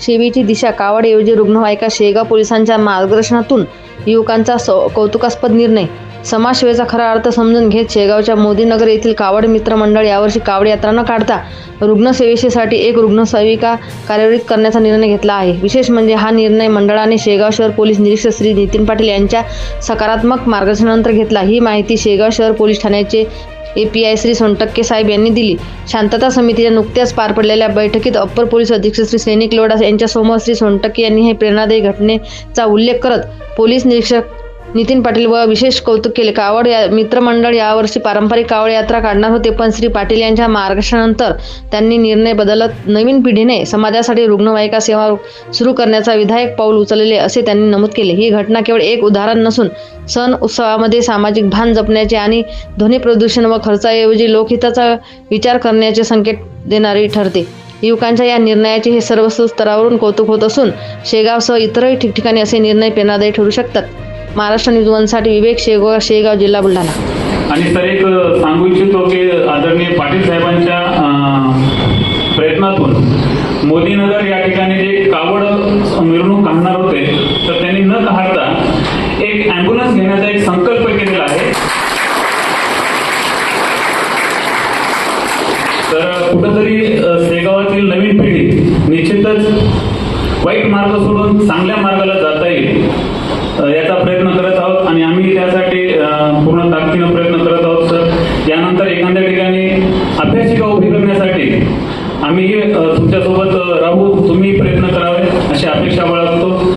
सेवेची दिशा कावडऐवजी रुग्णवाहिका शेगाव पोलिसांच्या मार्गदर्शनातून युवकांचा कौतुकास्पद निर्णय. समाजसेवेचा खरा अर्थ समजून घेत शेगावच्या मोदीनगर येथील कावड मित्र मंडळ यावर्षी कावड यात्रा न काढता रुग्णसेवेसाठी एक रुग्णसेविका कार्यरत करण्याचा निर्णय घेतला आहे. विशेष म्हणजे हा निर्णय मंडळाने शेगाव शहर पोलीस निरीक्षक श्री नितीन पाटील यांच्या सकारात्मक मार्गदर्शनानंतर घेतला. ही माहिती शेगाव शहर पोलीस ठाण्याचे A P I Shri Sontakke साहेब यांनी दिली. शांतता समितीच्या नुकत्याच पार पडलेल्या बैठकीत अप्पर पोलीस अधीक्षक श्री सैनिक लोडा यांच्यासमोर श्री सोनटक्के यांनी हे प्रेरणादायी घटनेचा उल्लेख करत पोलीस निरीक्षक नितीन पाटील व विशेष कौतुक केले. कावड या मित्रमंडळ यावर्षी पारंपरिक कावड यात्रा काढणार होते पण श्री पाटील यांच्या मार्गदर्शनानंतर त्यांनी निर्णय बदलत नवीन पिढीने समाजासाठी रुग्णवाहिका सेवा सुरू करण्याचा विधायक पाऊल उचलले असे त्यांनी नमूद केले. ही घटना केवळ एक उदाहरण नसून सण उत्सवामध्ये सामाजिक भान जपण्याचे आणि ध्वनी प्रदूषण व खर्चाऐवजी लोकहिताचा विचार करण्याचे संकेत देणारी ठरते. युवकांच्या या निर्णयाचे हे सर्व स्तरावरून कौतुक होत असून शेगावसह इतरही ठिकठिकाणी असे निर्णय प्रेरणादायी ठरू शकतात. महाराष्ट्र न्यूज वनसाठी विवेक शेगाव शेगाव जिल्हा बुलढाणा. आणि सर एक सांगू इच्छितो की आदरणीय पाटील साहेबांच्या प्रयत्नातून मोदीनगर या ठिकाणी जे कावड मिरवणूक काढणार होते तर त्यांनी न काढता एक ॲम्ब्युलन्स घेण्याचा एक संकल्प केलेला आहे. तर कुठंतरी शेगावातील नवीन पिढी निश्चितच वाईट मार्ग सोडून चांगल्या मार्गाला जाता येईल. अभ्यासिका उभी करण्यासाठी आम्ही तुमच्यासोबत